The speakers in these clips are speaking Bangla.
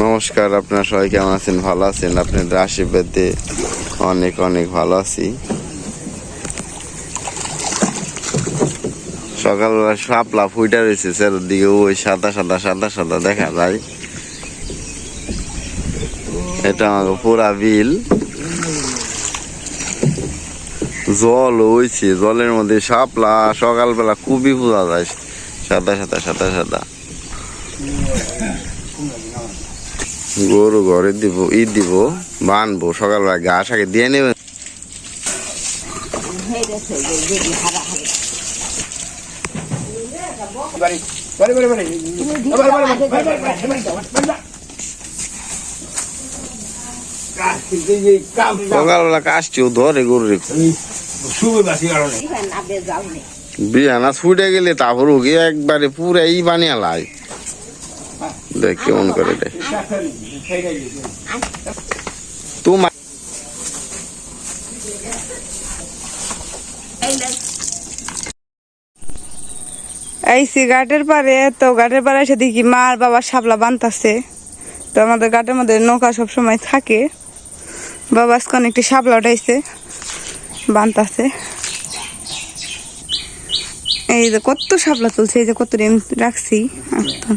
নমস্কার, আপনারা সবাই কেমন আছেন? ভালো আছেন? আপনাদের আশীর্বাদে অনেক অনেক ভালো আছি। সকালবেলা শাপলা ফুইটা রয়েছে চারদিকে ওই সাদা সাদা সাদা সাদা দেখা যায়। এটা আমাকে পুরা বিল। জল হয়েছে জলের মধ্যে শাপলা, সকালবেলা খুবই বোঝা যায়। সাদা সাদা সাদা সাদা। গরু ঘরে দিব ই দিব বানবো সকালবেলা ঘাস আগে দিয়ে নেবে। বিহানা ছুটে গেলে তারপর ওকে একবারে পুরাই বানিয়ে লাই। দেখ কেমন করে দেখ। তোমার এই ঘাটের পারে তো ঘাটের পারে এসে দেখি মা আর বাবা শাপলা বানতাছে। তো আমাদের ঘাটের মধ্যে নৌকা সব সময় থাকে। বাবা আজকে অনেকটি শাপলা উঠাইছে বানতাছে। এই যে কত শাপলা তুলছে এই যে কত রেম রাখছি। একদম।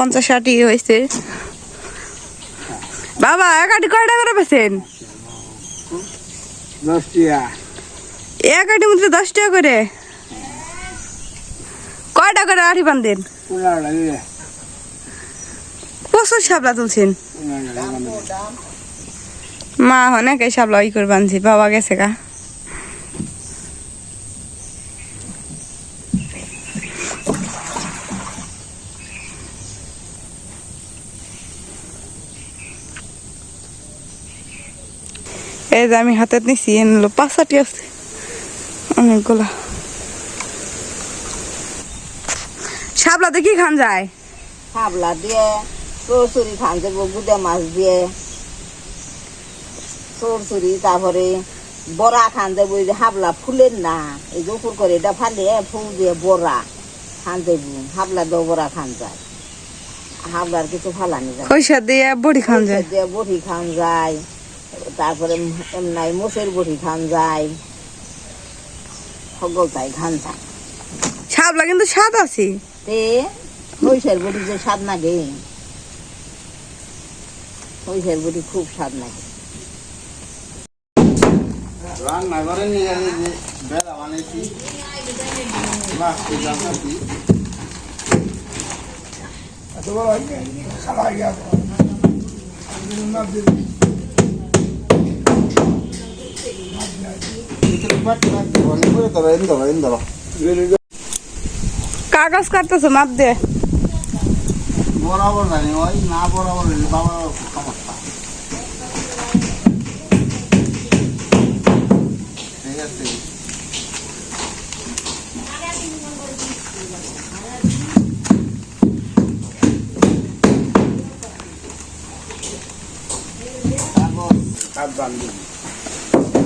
পঞ্চাশ ষাটি হয়েছে। বাবা এক আটি কয়টা করে পেছেন এক আটি মধ্যে দশ টাকা করে। কয়টা করে আটি বান্ধেন? প্রচুর শাপলা তুলছেন। মা অনেক শাপলা ই করে বানছি বাবা গেছে গা। এই যে আমি হাতে নিছি এনে পাঁচাটি আছে। অনেকগুলা। শাপলাতে কি খান যায়? হাবলা দিয়ে চোরচুরি খান যাব গুদে মাছ দিয়ে। চোরচুরি তারপরে বড়া খান যাব এই যে হাবলা ফুলের না এই যে উপর করে এটা ফালে ফুল দিয়ে বড়া খান যাব হাবলা দিয়ে বড়া খান যায়। হাবলার কিছু ফালানি যায়। খৈসা দিয়ে বড়ি খান যায়। দিয়ে বড়ি খান যায়। তারপরে এমনাই মোষের বড়ি খান যায়। সকল তাই খান যায়। শাপলা কিন্তু স্বাদ আছে। তে বড়ি যে স্বাদ লাগে হইসের বড়ি খুব স্বাদ লাগে রান্না করে নিয়ে জানতাছি এত বড় খাওয়া গেছে অনেক করে তবে এন ধরো এন ধরো কাগজ কাটতেছো মাপ দে। বরাবর জানি ওই না বরাবর সমস্যা ঠিক আছে। কাজ বান্ধি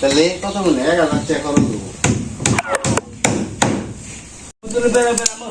তাহলে কত মনে এক হাজার টাকা খরচ দেবো হুজুরে বেড়া বেড়া। আমার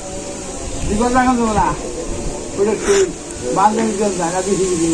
বিপদ লাগান তো না ওটা বান্ধব জায়গা দিছি দিবি